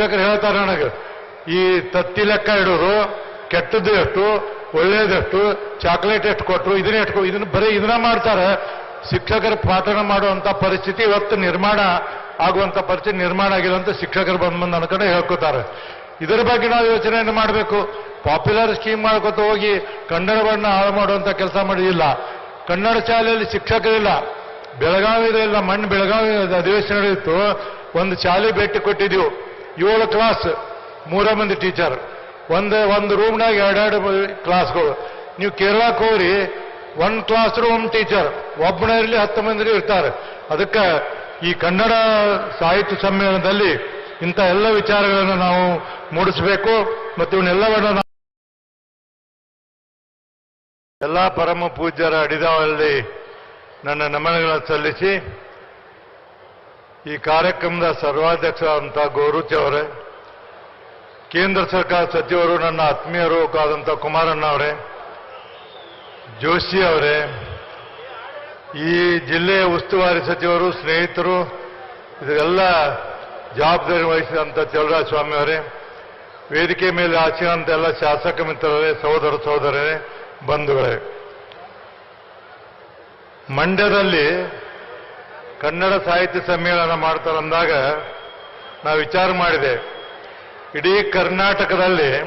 ಶಿಕ್ಷಕರು ಹೇಳ್ತಾರೆ ನನಗೆ, ಈ ತತ್ತಿ ಲೆಕ್ಕ ಇಡೋರು ಕೆಟ್ಟದ್ದು ಎಷ್ಟು ಒಳ್ಳೇದೆಷ್ಟು, ಚಾಕ್ಲೇಟ್ ಎಷ್ಟು ಕೊಟ್ಟರು ಇದನ್ನ ಎಷ್ಟು ಇದನ್ನ ಬರೀ ಇದನ್ನ ಮಾಡ್ತಾರೆ. ಶಿಕ್ಷಕರ ಪಾಠನ ಮಾಡುವಂತ ಪರಿಸ್ಥಿತಿ ಇವತ್ತು ನಿರ್ಮಾಣ ಆಗುವಂತ ಪರಿಸ್ಥಿತಿ ನಿರ್ಮಾಣ ಆಗಿದೆ ಅಂತ ಶಿಕ್ಷಕರು ಬಂದ್ ಬಂದು ನನ್ನ ಹೇಳ್ಕೊತಾರೆ. ಇದರ ಬಗ್ಗೆ ನಾವು ಯೋಚನೆಯನ್ನು ಮಾಡಬೇಕು. ಪಾಪ್ಯುಲರ್ ಸ್ಕೀಮ್ ಮಾಡ್ಕೊತ ಹೋಗಿ ಕನ್ನಡವನ್ನ ಹಾಳು ಮಾಡುವಂತ ಕೆಲಸ ಮಾಡಿದಿಲ್ಲ ಕನ್ನಡ ಶಾಲೆಯಲ್ಲಿ ಶಿಕ್ಷಕರಿಲ್ಲ ಬೆಳಗಾವಿದೆಲ್ಲ ಮಣ್ಣು ಬೆಳಗಾವಿ ಅಧಿವೇಶನ ನಡೆಯಿತು ಒಂದು ಶಾಲೆ ಭೇಟಿ ಕೊಟ್ಟಿದ್ದೀವಿ ಏಳು ಕ್ಲಾಸ್ ಮೂರ ಮಂದಿ ಟೀಚರ್ ಒಂದು ಒಂದು ರೂಮ್ನಾಗ ಎರಡೆರಡು ಕ್ಲಾಸ್ಗಳು ನೀವು ಕೇರಳಕ್ಕೆ ಹೋಗ್ರಿ ಒನ್ ಕ್ಲಾಸ್ ರೂಮ್ ಟೀಚರ್ ಒಬ್ಬನೇ ಇರಲಿ ಹತ್ತು ಮಂದಿ ಇರ್ತಾರೆ. ಅದಕ್ಕೆ ಈ ಕನ್ನಡ ಸಾಹಿತ್ಯ ಸಮ್ಮೇಳನದಲ್ಲಿ ಇಂಥ ಎಲ್ಲ ವಿಚಾರಗಳನ್ನು ನಾವು ಮೂಡಿಸಬೇಕು. ಮತ್ತು ಇವನ್ನೆಲ್ಲವನ್ನು ಎಲ್ಲ ಪರಮ ಪೂಜ್ಯರ ಅಡಿದಾವಲ್ಲಿ ನನ್ನ ನಮನಗಳನ್ನು ಸಲ್ಲಿಸಿ ಈ ಕಾರ್ಯಕ್ರಮದ ಸರ್ವಾಧ್ಯಕ್ಷ ಅಂತ ಗೌರುಚಿ ಅವರೇ, ಕೇಂದ್ರ ಸರ್ಕಾರ ಸಚಿವರು ನನ್ನ ಆತ್ಮೀಯರು ಆದಂಥ ಕುಮಾರಣ್ಣ ಅವರೇ, ಜೋಶಿ ಅವರೇ, ಈ ಜಿಲ್ಲೆಯ ಉಸ್ತುವಾರಿ ಸಚಿವರು, ಸ್ನೇಹಿತರು, ಇದೆಲ್ಲ ಜವಾಬ್ದಾರಿ ವಹಿಸಿದಂಥ ಚಲರಾಜ ಸ್ವಾಮಿ ಅವರೇ, ವೇದಿಕೆ ಮೇಲೆ ಆಚೆಯಂತ ಎಲ್ಲ ಶಾಸಕ ಮಿತ್ರರೇ, ಸಹೋದರ ಸಹೋದರರೇ, ಬಂಧುಗಳೇ. ಮಂಡ್ಯದಲ್ಲಿ ಕನ್ನಡ ಸಾಹಿತ್ಯ ಸಮ್ಮೇಳನ ಮಾಡ್ತಾರಂದಾಗ ನಾವು ವಿಚಾರ ಮಾಡಿದೆ. ಇಡೀ ಕರ್ನಾಟಕದಲ್ಲಿ,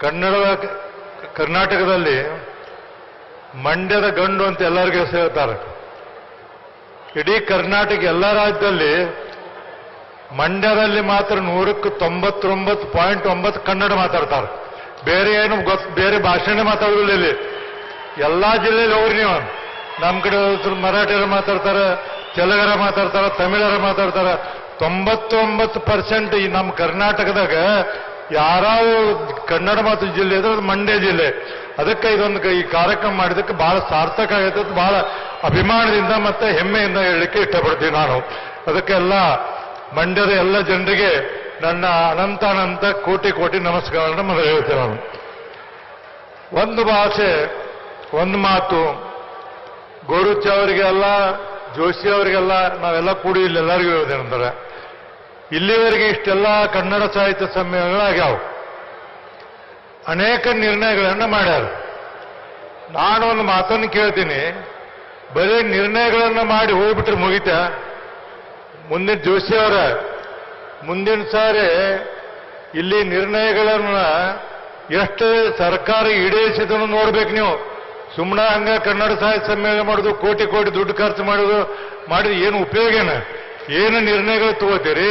ಕನ್ನಡದ ಕರ್ನಾಟಕದಲ್ಲಿ ಮಂಡ್ಯದ ಗಂಡು ಅಂತ ಎಲ್ಲರಿಗೂ ಹೇಳ್ತಾರೆ. ಇಡೀ ಕರ್ನಾಟಕ ಎಲ್ಲ ರಾಜ್ಯದಲ್ಲಿ ಮಂಡ್ಯದಲ್ಲಿ ಮಾತ್ರ ನೂರಕ್ಕೆ ತೊಂಬತ್ತೊಂಬತ್ತು ಪಾಯಿಂಟ್ ಒಂಬತ್ತು ಕನ್ನಡ ಮಾತಾಡ್ತಾರೆ. ಬೇರೆ ಏನು ಗೊತ್ತು, ಬೇರೆ ಭಾಷೆನೇ ಮಾತಾಡೋದಿಲ್ಲ ಇಲ್ಲಿ. ಎಲ್ಲಾ ಜಿಲ್ಲೆಯಲ್ಲಿ ಹೋಗ್ರಿ ನೀವು. ನಮ್ಮ ಕಡೆ ಮರಾಠಿಯರ ಮಾತಾಡ್ತಾರೆ, ತೆಲುಗರ ಮಾತಾಡ್ತಾರೆ, ತಮಿಳರ ಮಾತಾಡ್ತಾರೆ. ತೊಂಬತ್ತೊಂಬತ್ತು ಪರ್ಸೆಂಟ್ ಈ ನಮ್ಮ ಕರ್ನಾಟಕದಾಗ ಯಾರಾವ ಕನ್ನಡ ಮಾತು ಜಿಲ್ಲೆ ಇದ್ರೆ ಅದು ಮಂಡ್ಯ ಜಿಲ್ಲೆ. ಅದಕ್ಕೆ ಇದೊಂದು ಈ ಕಾರ್ಯಕ್ರಮ ಮಾಡಿದಕ್ಕೆ ಬಹಳ ಸಾರ್ಥಕ ಆಗೈತೆ ಬಹಳ ಅಭಿಮಾನದಿಂದ ಮತ್ತೆ ಹೆಮ್ಮೆಯಿಂದ ಹೇಳಲಿಕ್ಕೆ ಇಷ್ಟಪಡ್ತೀನಿ ನಾನು. ಅದಕ್ಕೆಲ್ಲ ಮಂಡ್ಯದ ಎಲ್ಲ ಜನರಿಗೆ ನನ್ನ ಅನಂತ ಅನಂತ ಕೋಟಿ ಕೋಟಿ ನಮಸ್ಕಾರಗಳನ್ನು ಮೊದಲು ಹೇಳ್ತೇನೆ ನಾನು. ಒಂದು ಭಾಷೆ, ಒಂದು ಮಾತು ಗೋರುಚ್ಚ ಅವರಿಗೆಲ್ಲ, ಜೋಶಿ ಅವರಿಗೆಲ್ಲ ನಾವೆಲ್ಲ ಕೂಡಿ ಇಲ್ಲಿ ಎಲ್ಲರಿಗೂ ಹೇಳೋದೇನಂದ್ರೆ ಇಲ್ಲಿವರೆಗೆ ಇಷ್ಟೆಲ್ಲ ಕನ್ನಡ ಸಾಹಿತ್ಯ ಸಮ್ಮೇಳನಗಳಾಗ್ಯಾವ ಅನೇಕ ನಿರ್ಣಯಗಳನ್ನು ಮಾಡ್ಯಾರ. ನಾನು ಒಂದು ಮಾತನ್ನು ಕೇಳ್ತೀನಿ. ಬರೀ ನಿರ್ಣಯಗಳನ್ನು ಮಾಡಿ ಹೋಗ್ಬಿಟ್ರೆ ಮುಗಿತ? ಮುಂದಿನ ಜೋಶಿ ಅವರ, ಮುಂದಿನ ಸಾರಿ ಇಲ್ಲಿ ನಿರ್ಣಯಗಳನ್ನ ಎಷ್ಟು ಸರ್ಕಾರ ಈಡೇರಿಸಿದನ್ನು ನೋಡ್ಬೇಕು ನೀವು. ಸುಮ್ಮನೆ ಹಂಗ ಕನ್ನಡ ಸಾಹಿತ್ಯ ಸಮ್ಮೇಳನ ಮಾಡುದು, ಕೋಟಿ ಕೋಟಿ ದುಡ್ಡು ಖರ್ಚು ಮಾಡುದು, ಮಾಡಿದ್ರೆ ಏನು ಉಪಯೋಗನ ಏನು? ನಿರ್ಣಯಗಳು ತಗೋತೀರಿ?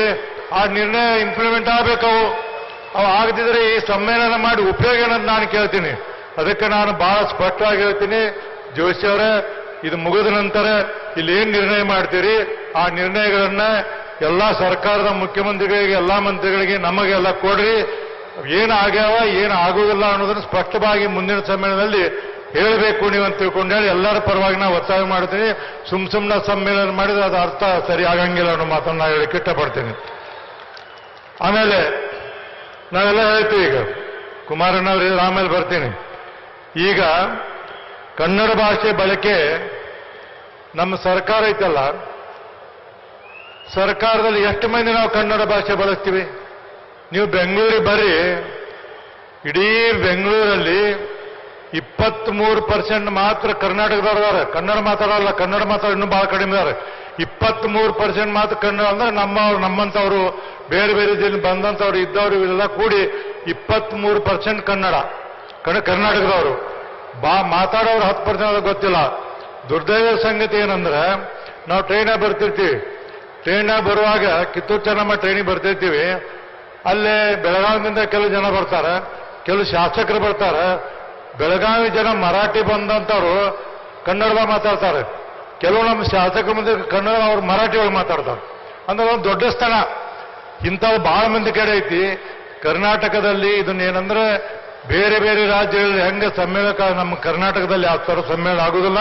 ಆ ನಿರ್ಣಯ ಇಂಪ್ಲಿಮೆಂಟ್ ಆಗ್ಬೇಕು ಅವು ಆಗದಿದ್ರೆ ಈ ಸಮ್ಮೇಳನ ಮಾಡಿ ಉಪಯೋಗ ಏನಂತ ನಾನು ಕೇಳ್ತೀನಿ. ಅದಕ್ಕೆ ನಾನು ಬಹಳ ಸ್ಪಷ್ಟವಾಗಿ ಹೇಳ್ತೀನಿ. ಜೋಶಿ ಅವರೇ, ಇದು ಮುಗಿದ ನಂತರ ಇಲ್ಲಿ ಏನು ನಿರ್ಣಯ ಮಾಡ್ತೀರಿ? ಆ ನಿರ್ಣಯಗಳನ್ನ ಎಲ್ಲಾ ಸರ್ಕಾರದ ಮುಖ್ಯಮಂತ್ರಿಗಳಿಗೆ, ಎಲ್ಲಾ ಮಂತ್ರಿಗಳಿಗೆ ನಮಗೆಲ್ಲ ಕೊಡ್ರಿ. ಏನು ಆಗ್ಯಾವ, ಏನು ಆಗುವುದಿಲ್ಲ ಅನ್ನೋದನ್ನು ಸ್ಪಷ್ಟವಾಗಿ ಮುಂದಿನ ಸಮ್ಮೇಳನದಲ್ಲಿ ಹೇಳಬೇಕು ನೀವು ಅಂತ ತಿಳ್ಕೊಂಡು ಹೇಳಿ, ಎಲ್ಲರ ಪರವಾಗಿ ನಾವು ಒತ್ತಾಯ ಮಾಡ್ತೀನಿ ಸುಮ್ ಸುಮ್ಮನೆ ಸಮ್ಮೇಳನ ಮಾಡಿದ್ರೆ ಅದು ಅರ್ಥ ಸರಿ ಆಗಂಗಿಲ್ಲ ಅನ್ನೋ ಮಾತನ್ನು ನಾನು ಹೇಳಕ್ಕೆ ಇಷ್ಟಪಡ್ತೀನಿ. ಆಮೇಲೆ ನಾವೆಲ್ಲ ಹೇಳ್ತೀವಿ ಈಗ, ಕುಮಾರಣ್ಣ ಅವ್ರಿಗೆ ಆಮೇಲೆ ಬರ್ತೀನಿ. ಈಗ ಕನ್ನಡ ಭಾಷೆ ಬಳಕೆ ನಮ್ಮ ಸರ್ಕಾರ ಐತಲ್ಲ, ಸರ್ಕಾರದಲ್ಲಿ ಎಷ್ಟು ಮಂದಿ ನಾವು ಕನ್ನಡ ಭಾಷೆ ಬಳಸ್ತೀವಿ? ನೀವು ಬೆಂಗಳೂರಿಗೆ ಬರ್ರಿ, ಇಡೀ ಬೆಂಗಳೂರಲ್ಲಿ ಇಪ್ಪತ್ಮೂರು ಪರ್ಸೆಂಟ್ ಮಾತ್ರ ಕರ್ನಾಟಕದವ್ರದಾರೆ ಕನ್ನಡ ಮಾತಾಡಲ್ಲ, ಕನ್ನಡ ಮಾತಾಡ ಇನ್ನೂ ಬಹಳ ಕಡಿಮೆ ಇದಾರೆ. ಇಪ್ಪತ್ಮೂರು ಪರ್ಸೆಂಟ್ ಮಾತ್ರ ಕನ್ನಡ ಅಂದ್ರೆ ನಮ್ಮ ನಮ್ಮಂತವ್ರು ಬೇರೆ ಬೇರೆ ಜಿಲ್ಲೆ ಬಂದಂತವ್ರು ಇದ್ದವ್ರು, ಇವೆಲ್ಲ ಕೂಡಿ ಇಪ್ಪತ್ಮೂರು ಪರ್ಸೆಂಟ್ ಕನ್ನಡ. ಕನ್ನಡ ಕರ್ನಾಟಕದವರು. ಬಾ, ಮಾತಾಡೋರು ಹತ್ತು ಪರ್ಸೆಂಟ್ ಗೊತ್ತಿಲ್ಲ. ದುರ್ದೈವ ಸಂಗತಿ ಏನಂದ್ರೆ, ನಾವು ಟ್ರೈನಾಗ ಬರ್ತಿರ್ತೀವಿ. ಟ್ರೈನಾಗ ಬರುವಾಗ ಕಿತ್ತೂರು ಚೆನ್ನಮ್ಮ ಟ್ರೈನಿಗೆ ಬರ್ತಿರ್ತೀವಿ. ಅಲ್ಲೇ ಬೆಳಗಾವಿಯಿಂದ ಕೆಲವು ಜನ ಬರ್ತಾರೆ. ಕೆಲವು ಶಾಸಕರು ಬರ್ತಾರೆ. ಬೆಳಗಾವಿ ಜನ ಮರಾಠಿ ಬಂದಂತವ್ರು ಕನ್ನಡದಾಗ ಮಾತಾಡ್ತಾರೆ. ಕೆಲವು ನಮ್ಮ ಶಾಸಕರ ಮುಂದೆ ಕನ್ನಡ ಅವ್ರು ಮರಾಠಿ ಒಳಗೆ ಮಾತಾಡ್ತಾರೆ. ಅಂದ್ರೆ ಒಂದು ದೊಡ್ಡ ಸ್ಥಳ. ಇಂಥವು ಬಹಳ ಮಂದಿ ಕಡೆ ಐತಿ. ಕರ್ನಾಟಕದಲ್ಲಿ ಇದನ್ನೇನಂದ್ರೆ ಬೇರೆ ಬೇರೆ ರಾಜ್ಯಗಳಲ್ಲಿ ಹೆಂಗೆ ಸಮ್ಮೇಳಕ ನಮ್ಮ ಕರ್ನಾಟಕದಲ್ಲಿ ಯಾವ ಥರ ಸಮ್ಮೇಳನ ಆಗುದಿಲ್ಲ.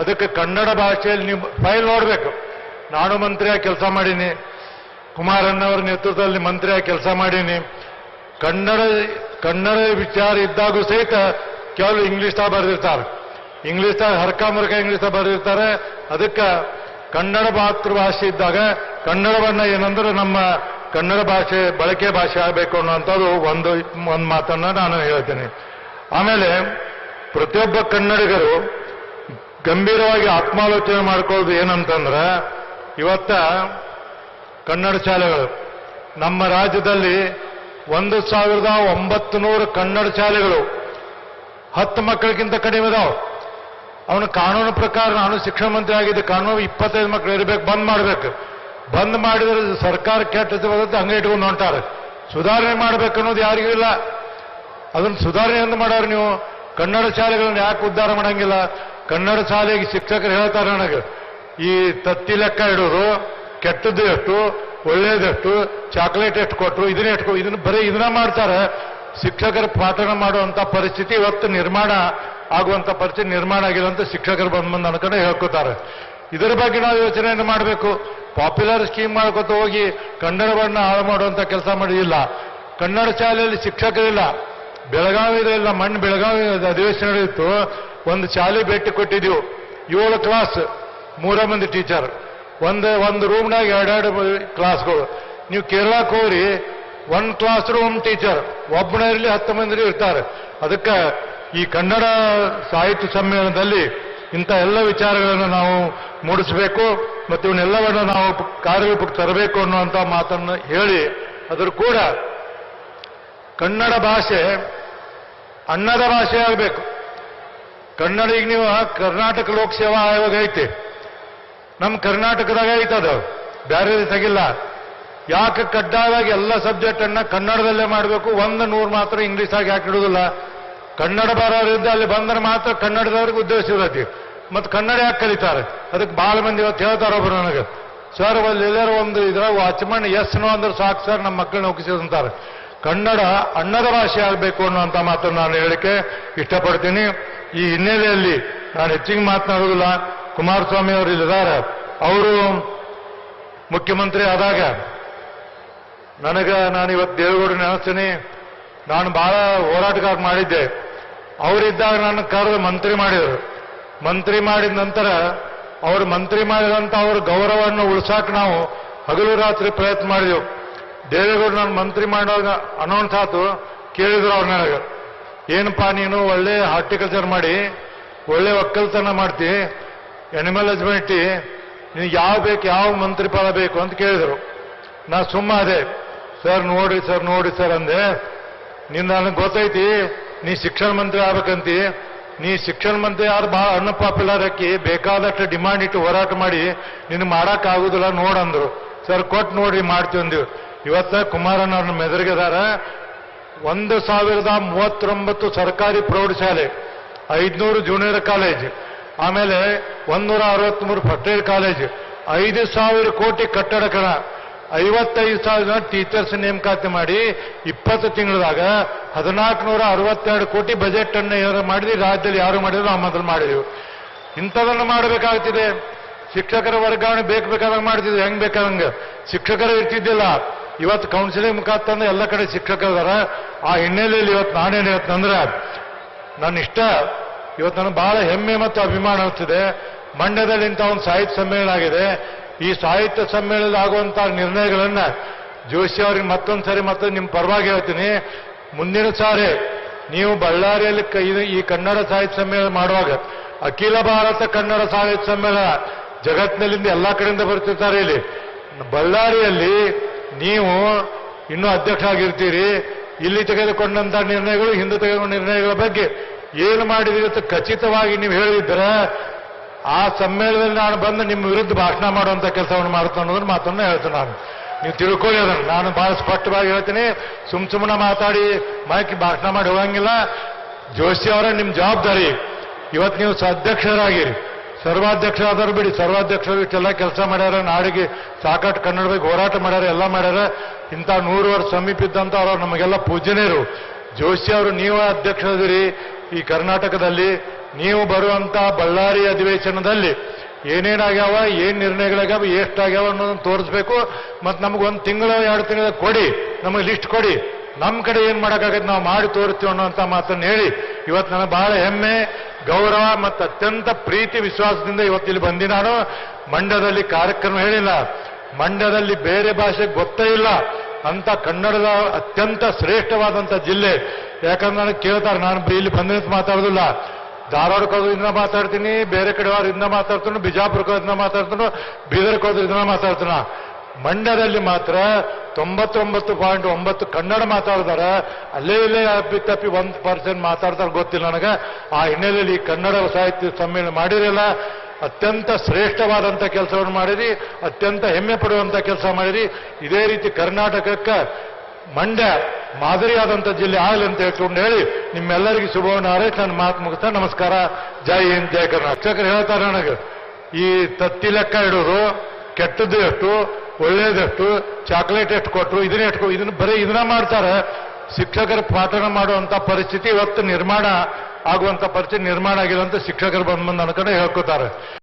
ಅದಕ್ಕೆ ಕನ್ನಡ ಭಾಷೆಯಲ್ಲಿ ನೀವು ಫೈಲ್ ನೋಡ್ಬೇಕು. ನಾನು ಮಂತ್ರಿಯಾಗಿ ಕೆಲಸ ಮಾಡೀನಿ. ಕುಮಾರಣ್ಣವರ ನೇತೃತ್ವದಲ್ಲಿ ಮಂತ್ರಿಯಾಗಿ ಕೆಲಸ ಮಾಡೀನಿ. ಕನ್ನಡ ಕನ್ನಡ ವಿಚಾರ ಇದ್ದಾಗೂ ಸಹಿತ ಕೆಲವು ಇಂಗ್ಲಿಷ್ದಾಗ ಬರೆದಿರ್ತಾರೆ. ಇಂಗ್ಲಿಷ್ದಾಗ ಹರ್ಕ ಮುರ್ಕ ಇಂಗ್ಲಿಷ್ದಾಗ ಬರೆದಿರ್ತಾರೆ. ಅದಕ್ಕೆ ಕನ್ನಡ ಮಾತೃಭಾಷೆ ಇದ್ದಾಗ ಕನ್ನಡವನ್ನ ಏನಂದ್ರೆ ನಮ್ಮ ಕನ್ನಡ ಭಾಷೆ, ಬಳಕೆ ಭಾಷೆ ಆಗಬೇಕು ಅನ್ನುವಂಥದ್ದು ಒಂದು ಒಂದು ಮಾತನ್ನು ನಾನು ಹೇಳ್ತೇನೆ. ಆಮೇಲೆ ಪ್ರತಿಯೊಬ್ಬ ಕನ್ನಡಿಗರು ಗಂಭೀರವಾಗಿ ಆತ್ಮಾಲೋಚನೆ ಮಾಡ್ಕೊಳ್ಳೋದು ಏನಂತಂದ್ರೆ, ಇವತ್ತ ಕನ್ನಡ ಶಾಲೆಗಳು, ನಮ್ಮ ರಾಜ್ಯದಲ್ಲಿ ಒಂದು ಸಾವಿರದ ಒಂಬತ್ತು ನೂರು ಕನ್ನಡ ಶಾಲೆಗಳು ಹತ್ತು ಮಕ್ಕಳಿಗಿಂತ ಕಡಿಮೆ ಇದಾವೆ ಅವನು ಕಾನೂನು ಪ್ರಕಾರ ನಾನು ಶಿಕ್ಷಣ ಮಂತ್ರಿ ಆಗಿದ್ದೆ ಕಾನೂನು ಇಪ್ಪತ್ತೈದು ಮಕ್ಕಳು ಇರಬೇಕು, ಬಂದ್ ಮಾಡಬೇಕು. ಬಂದ್ ಮಾಡಿದ್ರೆ ಸರ್ಕಾರ ಕೆಟ್ಟ ಹಂಗೆ ಇಟ್ಕೊಂಡು ಹೊಂಟಾರೆ. ಸುಧಾರಣೆ ಮಾಡ್ಬೇಕು ಅನ್ನೋದು ಯಾರಿಗೂ ಇಲ್ಲ. ಅದನ್ನ ಸುಧಾರಣೆ ಎಂದು ಮಾಡೋರು ನೀವು. ಕನ್ನಡ ಶಾಲೆಗಳನ್ನ ಯಾಕೆ ಉದ್ಧಾರ ಮಾಡಂಗಿಲ್ಲ? ಕನ್ನಡ ಶಾಲೆಗೆ ಶಿಕ್ಷಕರು ಹೇಳ್ತಾರೆ ನನಗೆ, ಈ ತತ್ತಿ ಲೆಕ್ಕ ಇಡೋರು ಕೆಟ್ಟದ್ದು ಎಷ್ಟು, ಒಳ್ಳೇದೆಷ್ಟು, ಚಾಕ್ಲೇಟ್ ಎಷ್ಟು ಕೊಟ್ಟರು ಇದನ್ನ ಎಷ್ಟು ಇದನ್ನ ಬರೀ ಇದನ್ನ ಮಾಡ್ತಾರೆ. ಶಿಕ್ಷಕರು ಪಾಠನ ಮಾಡುವಂತ ಪರಿಸ್ಥಿತಿ ಇವತ್ತು ನಿರ್ಮಾಣ ಆಗುವಂತ ಪರಿಸ್ಥಿತಿ ನಿರ್ಮಾಣ ಆಗಿಲ್ಲ ಅಂತ ಶಿಕ್ಷಕರು ಬಂದ್ ಬಂದು ಅನ್ಕೊಂಡು ಹೇಳ್ಕೊತಾರೆ. ಇದರ ಬಗ್ಗೆ ನಾವು ಯೋಚನೆಯನ್ನು ಮಾಡಬೇಕು. ಪಾಪ್ಯುಲರ್ ಸ್ಕೀಮ್ ಮಾಡ್ಕೊತ ಹೋಗಿ ಕನ್ನಡವನ್ನ ಹಾಳು ಮಾಡುವಂತ ಕೆಲಸ ಮಾಡಿಲ್ಲ ಕನ್ನಡ ಶಾಲೆಯಲ್ಲಿ ಶಿಕ್ಷಕರಿಲ್ಲ ಬೆಳಗಾವಿದೆಲ್ಲ ಮಣ್ಣು ಬೆಳಗಾವಿ ಅಧಿವೇಶನ ನಡೆಯಿತು ಒಂದು ಶಾಲೆ ಭೇಟಿ ಕೊಟ್ಟಿದ್ದೀವಿ ಏಳು ಕ್ಲಾಸ್ ಮೂರ ಮಂದಿ ಟೀಚರ್ ಒಂದು ಒಂದು ರೂಮ್ನಾಗ ಎರಡೆರಡು ಕ್ಲಾಸ್ಗಳು ನೀವು ಕೇರಳಕ್ಕೆ ಹೋಗ್ರಿ ಒನ್ ಕ್ಲಾಸ್ ರೂಮ್ ಟೀಚರ್ ಒಬ್ಬನೇ ಇರಲಿ ಹತ್ತು ಮಂದಿ ಇರ್ತಾರೆ. ಅದಕ್ಕೆ ಈ ಕನ್ನಡ ಸಾಹಿತ್ಯ ಸಮ್ಮೇಳನದಲ್ಲಿ ಇಂಥ ಎಲ್ಲ ವಿಚಾರಗಳನ್ನು ನಾವು ಮೂಡಿಸಬೇಕು ಮತ್ತು ಇವನ್ನೆಲ್ಲವನ್ನು ನಾವು ಕಾರ್ಯರೂಪಕ್ಕೆ ತರಬೇಕು ಅನ್ನುವಂಥ ಮಾತನ್ನು ಹೇಳಿ ಅದರ ಕೂಡ ಕನ್ನಡ ಭಾಷೆ ಅನ್ನದ ಭಾಷೆ ಆಗಬೇಕು. ಕನ್ನಡ ಈಗ ನೀವು ಕರ್ನಾಟಕ ಲೋಕಸೇವಾ ಆಯೋಗ ಐತಿ. ನಮ್ಮ ಕರ್ನಾಟಕದಾಗ ಐತದು. ಬೇರೆ ತೆಗಿಲ್ಲ. ಯಾಕೆ ಕಡ್ಡಾಯವಾಗಿ ಎಲ್ಲ ಸಬ್ಜೆಕ್ಟ್ ಅನ್ನ ಕನ್ನಡದಲ್ಲೇ ಮಾಡಬೇಕು? ಒಂದು ನೂರು ಮಾತ್ರ ಇಂಗ್ಲಿಷ್ ಆಗಿ ಯಾಕೆ ಇಡುವುದಿಲ್ಲ ಕನ್ನಡ ಬರೋರಿದ್ದ ಅಲ್ಲಿ ಬಂದ್ರೆ ಮಾತ್ರ ಕನ್ನಡದವ್ರಿಗೆ ಉದ್ದೇಶ ಇರತ್ತೆ. ಮತ್ತು ಕನ್ನಡ ಯಾಕೆ ಕಲಿತಾರೆ? ಅದಕ್ಕೆ ಬಹಳ ಮಂದಿ ಇವತ್ತು ಹೇಳ್ತಾರೆ ಒಬ್ರು ನನಗೆ. ಸರ್ ಅಲ್ಲಿ ಎಲ್ಲರೂ ಒಂದು ಇದ್ರ ವಾಚ್ಮನ್ ಎಸ್ ನೋ ಅಂದ್ರೆ ಸಾಕು ಸರ್ ನಮ್ಮ ಮಕ್ಕಳನ್ನ ಒಪ್ಪಿಸಿದಂತಾರೆ ಕನ್ನಡ ಅನ್ನದ ಭಾಷೆ ಆಗಬೇಕು ಅನ್ನುವಂತ ಮಾತನ್ನು ನಾನು ಹೇಳಿಕೆ ಇಷ್ಟಪಡ್ತೀನಿ. ಈ ಹಿನ್ನೆಲೆಯಲ್ಲಿ ನಾನು ಹೆಚ್ಚಿಗೆ ಮಾತನಾಡುವುದಿಲ್ಲ. ಕುಮಾರಸ್ವಾಮಿ ಅವರು ಇಲ್ಲಿದ್ದಾರೆ. ಅವರು ಮುಖ್ಯಮಂತ್ರಿ ಆದಾಗ ನನಗ ನಾನು ಇವತ್ತು ದೇವೇಗೌಡ ನೆನೆಸ್ತೀನಿ ನಾನು ಬಹಳ ಹೋರಾಟಗಾರ ಮಾಡಿದ್ದೆ. ಅವರಿದ್ದಾಗ ನನ್ನ ಕರೆದು ಮಂತ್ರಿ ಮಾಡಿದರು. ಮಂತ್ರಿ ಮಾಡಿದ ನಂತರ ಅವರು ಮಂತ್ರಿ ಮಾಡಿದಂತ ಅವ್ರ ಗೌರವವನ್ನು ಉಳಿಸಾಕ ನಾವು ಹಗಲು ರಾತ್ರಿ ಪ್ರಯತ್ನ ಮಾಡಿದೆವು. ದೇವೇಗೌಡ ನಾನು ಮಂತ್ರಿ ಮಾಡುವಾಗ ಅನೌನ್ಸ್ ಆತು, ಕೇಳಿದ್ರು ಅವ್ರು ನನಗೆ. ಏನಪ್ಪಾ ನೀನು ಒಳ್ಳೆ ಹಾರ್ಟಿಕಲ್ಚರ್ ಮಾಡಿ, ಒಳ್ಳೆ ಒಕ್ಕಲ್ತನ ಮಾಡ್ತಿ ಅನಿಮಲ್ ಇಟ್ಟಿ ನಿನಗೆ ಯಾವ ಬೇಕು, ಯಾವ ಮಂತ್ರಿ ಪದ ಬೇಕು ಅಂತ ಕೇಳಿದರು. ನಾ ಸುಮ್ಮ ಅದೇ ಸರ್ ನೋಡಿ ಸರ್ ನೋಡಿ, ಸರ್ ಅಂದೆ. ನಿನ್ನ ನನಗೆ ಗೊತ್ತೈತಿ, ನೀ ಶಿಕ್ಷಣ ಮಂತ್ರಿ ಆಗ್ಬೇಕಂತಿ. ನೀ ಶಿಕ್ಷಣ ಮಂತ್ರಿ ಯಾರು ಭಾಳ ಅನ್ಪಾಪ್ಯುಲರ್ ಹಾಕಿ ಬೇಕಾದಷ್ಟು ಡಿಮಾಂಡ್ ಇಟ್ಟು ಹೋರಾಟ ಮಾಡಿ, ನಿನ್ ಮಾಡಕ್ ಆಗುದಿಲ್ಲ ನೋಡಂದ್ರು ಸರ್ ಕೊಟ್ಟು ನೋಡ್ರಿ, ಮಾಡ್ತೀವಿ ಅಂದಿವಿ. ಇವತ್ತ ಕುಮಾರಣ್ಣ ಅವ್ರನ್ನ ಮೆದರಿಗೆದಾರ, ಒಂದು ಸಾವಿರದ ಮೂವತ್ತೊಂಬತ್ತು ಸರ್ಕಾರಿ ಪ್ರೌಢಶಾಲೆ ಐದ್ನೂರು ಜೂನಿಯರ್ ಕಾಲೇಜ್ ಆಮೇಲೆ ಒಂದೂರ ಅರವತ್ಮೂರು ಫಸ್ಟ್ ಕಾಲೇಜ್ ಐದು ಸಾವಿರ ಕೋಟಿ ಕಟ್ಟಡ ಕಣ. ಐವತ್ತೈದು ಸಾವಿರ ಜನ ಟೀಚರ್ಸ್ ನೇಮಕಾತಿ ಮಾಡಿ ಇಪ್ಪತ್ತು ತಿಂಗಳದಾಗ ಹದಿನಾಲ್ಕು ನೂರ ಅರವತ್ತೆರಡು ಕೋಟಿ ಬಜೆಟ್ ಅನ್ನು ಮಾಡಿದೆ ಮಾಡಿದ್ವಿ ರಾಜ್ಯದಲ್ಲಿ ಯಾರು ಮಾಡಿದ್ರು ನಾವು ಮೊದಲು ಮಾಡಿದೆವು. ಇಂಥದನ್ನು ಮಾಡಬೇಕಾಗ್ತಿದೆ. ಶಿಕ್ಷಕರ ವರ್ಗಾವಣೆ ಬೇಕು ಬೇಕಾದಂಗೆ ಮಾಡ್ತಿದ್ವಿ. ಹೆಂಗ್ ಬೇಕಾದಂಗೆ? ಶಿಕ್ಷಕರು ಇರ್ತಿದ್ದಿಲ್ಲ. ಇವತ್ತು ಕೌನ್ಸಿಲಿಂಗ್ ಮುಖಾಂತರ ಎಲ್ಲ ಕಡೆ ಶಿಕ್ಷಕರಿದಾರ ಆ ಹಿನ್ನೆಲೆಯಲ್ಲಿ ಇವತ್ತು ನಾನೇನು ಹೇಳ್ತಂದ್ರೆ ನನ್ನ ಇಷ್ಟ ಇವತ್ತು ನನಗೆ ಬಹಳ ಹೆಮ್ಮೆ ಮತ್ತು ಅಭಿಮಾನ ಆಗ್ತಿದೆ. ಮಂಡ್ಯದಲ್ಲಿ ಇಂಥ ಒಂದು ಸಾಹಿತ್ಯ ಸಮ್ಮೇಳನ ಆಗಿದೆ. ಈ ಸಾಹಿತ್ಯ ಸಮ್ಮೇಳನದ ಆಗುವಂತಹ ನಿರ್ಣಯಗಳನ್ನ ಜೋಶಿ ಅವ್ರಿಗೆ ಮತ್ತೊಂದು ಸರಿ ಮತ್ತೆ ನಿಮ್ಮ ಪರವಾಗಿ ಹೇಳ್ತೀನಿ. ಮುಂದಿನ ಸಾರಿ ನೀವು ಬಳ್ಳಾರಿಯಲ್ಲಿ ಈ ಕನ್ನಡ ಸಾಹಿತ್ಯ ಸಮ್ಮೇಳನ ಮಾಡುವಾಗ, ಅಖಿಲ ಭಾರತ ಕನ್ನಡ ಸಾಹಿತ್ಯ ಸಮ್ಮೇಳನ ಜಗತ್ತಿನಲ್ಲಿಂದ ಎಲ್ಲಾ ಕಡೆಯಿಂದ ಬರ್ತಿರ್ತಾರೆ ಇಲ್ಲಿ. ಬಳ್ಳಾರಿಯಲ್ಲಿ ನೀವು ಇನ್ನೂ ಅಧ್ಯಕ್ಷ ಆಗಿರ್ತೀರಿ ಇಲ್ಲಿ ತೆಗೆದುಕೊಂಡಂತ ನಿರ್ಣಯಗಳು, ಹಿಂದೆ ತೆಗೆದುಕೊಂಡ ನಿರ್ಣಯಗಳ ಬಗ್ಗೆ ಏನು ಮಾಡಿದಿರಿ ಅಂತ ಖಚಿತವಾಗಿ ನೀವು ಹೇಳಿದ್ರೆ ಆ ಸಮ್ಮೇಳನದಲ್ಲಿ ನಾನು ಬಂದು ನಿಮ್ಮ ವಿರುದ್ಧ ಭಾಷಣ ಮಾಡುವಂತ ಕೆಲಸವನ್ನು ಮಾಡ್ತಾನೆ ಅನ್ನೋದನ್ನ ಮಾತನ್ನ ಹೇಳ್ತೇನೆ ನಾನು. ನೀವು ತಿಳ್ಕೊಳ್ಳಿ ಅದನ್ನು. ನಾನು ಬಹಳ ಸ್ಪಷ್ಟವಾಗಿ ಹೇಳ್ತೀನಿ. ಸುಮ್ ಸುಮ್ಮನೆ ಮಾತಾಡಿ, ಮೈಕ್ ಭಾಷಣ ಮಾಡಿ ಹೋಗಂಗಿಲ್ಲ. ಜೋಶಿ ಅವರ ನಿಮ್ಮ ಜವಾಬ್ದಾರಿ. ಇವತ್ತು ನೀವು ಅಧ್ಯಕ್ಷರಾಗಿರಿ ಸರ್ವಾಧ್ಯಕ್ಷರಾದವ್ರು ಬಿಡಿ. ಸರ್ವಾಧ್ಯಕ್ಷರು ಇಷ್ಟೆಲ್ಲ ಕೆಲಸ ಮಾಡ್ಯಾರ, ನಾಡಿಗೆ ಸಾಕಷ್ಟು ಕನ್ನಡ ಹೋರಾಟ ಮಾಡ್ಯಾರ, ಎಲ್ಲ ಮಾಡ್ಯಾರ. ಇಂಥ ನೂರು ವರ್ಷ ಸಮೀಪಿದ್ದಂತ ಅವರು ನಮಗೆಲ್ಲ ಪೂಜ್ಯನೇರು ಜೋಶಿ ಅವರು, ನೀವು ಅಧ್ಯಕ್ಷರಿದ್ದೀರಿ ಈ ಕರ್ನಾಟಕದಲ್ಲಿ ನೀವು ಬರುವಂತ ಬಳ್ಳಾರಿ ಅಧಿವೇಶನದಲ್ಲಿ ಏನೇನಾಗ್ಯಾವ, ಏನ್ ನಿರ್ಣಯಗಳಾಗ್ಯಾವ, ಎಷ್ಟಾಗ್ಯಾವ ಅನ್ನೋದನ್ನು ತೋರಿಸ್ಬೇಕು. ಮತ್ತು ಒಂದು ತಿಂಗಳು, ಎರಡು ತಿಂಗಳ ಕೊಡಿ, ನಮಗೆ ಲಿಸ್ಟ್ ಕೊಡಿ. ನಮ್ಮ ಕಡೆ ಏನ್ ಮಾಡೋಕ್ಕಾಗತ್ತೆ, ನಾವು ಮಾಡಿ ತೋರಿಸ್ತೀವಿ ಅನ್ನೋಂಥ ಮಾತನ್ನು ಹೇಳಿ. ಇವತ್ತು ನನಗೆ ಬಹಳ ಹೆಮ್ಮೆ, ಗೌರವ ಮತ್ತು ಅತ್ಯಂತ ಪ್ರೀತಿ, ವಿಶ್ವಾಸದಿಂದ ಇವತ್ತಿಲ್ಲಿ ಬಂದಿ ನಾನು. ಮಂಡ್ಯದಲ್ಲಿ ಕಾರ್ಯಕ್ರಮ ಹೇಳಿಲ್ಲ. ಮಂಡ್ಯದಲ್ಲಿ ಬೇರೆ ಭಾಷೆ ಗೊತ್ತೇ ಇಲ್ಲ. ಅಂತ ಕನ್ನಡದ ಅತ್ಯಂತ ಶ್ರೇಷ್ಠವಾದಂಥ ಜಿಲ್ಲೆ. ಯಾಕಂದ್ರೆ ನನಗೆ ಕೇಳ್ತಾರೆ, ನಾನು ಇಲ್ಲಿ ಬಂದಿದ್ದು ಮಾತಾಡೋದಿಲ್ಲ. ಧಾರವಾಡ ಕೋದ್ರಿಂದ ಮಾತಾಡ್ತೀನಿ, ಬೇರೆ ಕಡೆ ಅವರಿಂದ ಮಾತಾಡ್ತೀನಿ ಬಿಜಾಪುರ ಕೋದ್ರಿಂದ ಮಾತಾಡ್ತೀನಿ ಬೀದರ್ ಕೋದ್ರಿಂದ ಮಾತಾಡ್ತೀನ. ಮಂಡ್ಯದಲ್ಲಿ ಮಾತ್ರ ತೊಂಬತ್ತೊಂಬತ್ತು ಪಾಯಿಂಟ್ ಒಂಬತ್ತು ಕನ್ನಡ ಮಾತಾಡ್ತಾರೆ. ಅಲ್ಲೇ ಇಲ್ಲೇ ಅಪ್ಪಿ ತಪ್ಪಿ ಒಂದು ಪರ್ಸೆಂಟ್ ಮಾತಾಡ್ತಾರೆ, ಗೊತ್ತಿಲ್ಲ ನನಗೆ. ಆ ಹಿನ್ನೆಲೆಯಲ್ಲಿ ಕನ್ನಡ ಸಾಹಿತ್ಯ ಸಮ್ಮೇಳನ ಮಾಡಿರಲ್ಲ ಅತ್ಯಂತ ಶ್ರೇಷ್ಠವಾದಂಥ ಕೆಲಸವನ್ನು ಮಾಡಿರಿ, ಅತ್ಯಂತ ಹೆಮ್ಮೆ ಪಡುವಂಥ ಕೆಲಸ ಮಾಡಿರಿ. ಇದೇ ರೀತಿ ಕರ್ನಾಟಕಕ್ಕೆ ಮಂಡ್ಯ ಮಾದರಿಯಾದಂಥ ಜಿಲ್ಲೆ ಆಗಲಿ ಅಂತ ಹೇಳ್ಕೊಂಡು ಹೇಳಿ ನಿಮ್ಮೆಲ್ಲರಿಗೂ ಶುಭವನ್ನು ಹಾರೈಸಿ ನನ್ನ ಮಾತು ಮುಗಿಸ್ತಾ ನಮಸ್ಕಾರ. ಜೈ ಹಿಂದ್, ಜೈ ಕರ್ನಾಟಕ. ಹೇಳ್ತಾರೆ ನನಗೆ, ಈ ತತ್ತಿ ಲೆಕ್ಕ ಇಡೋದು ಕೆಟ್ಟದ್ದು ಎಷ್ಟು ಒಳ್ಳೇದಷ್ಟು ಚಾಕ್ಲೇಟ್ ಎಷ್ಟು ಕೊಟ್ಟರು ಇದನ್ನ ಎಷ್ಟು ಇದನ್ನ ಬರೀ ಇದನ್ನ ಮಾಡ್ತಾರೆ. ಶಿಕ್ಷಕರು ಪಾಠನ ಮಾಡುವಂಥ ಪರಿಸ್ಥಿತಿ ಇವತ್ತು ನಿರ್ಮಾಣ ಆಗುವಂತ ಪರಿಚಯ ನಿರ್ಮಾಣ ಆಗಿಲ್ಲ ಅಂತ ಶಿಕ್ಷಕರು ಬಂದು ಬಂದು ನನ್ನ ಕಡೆ ಹೇಳ್ಕೊತಾರೆ.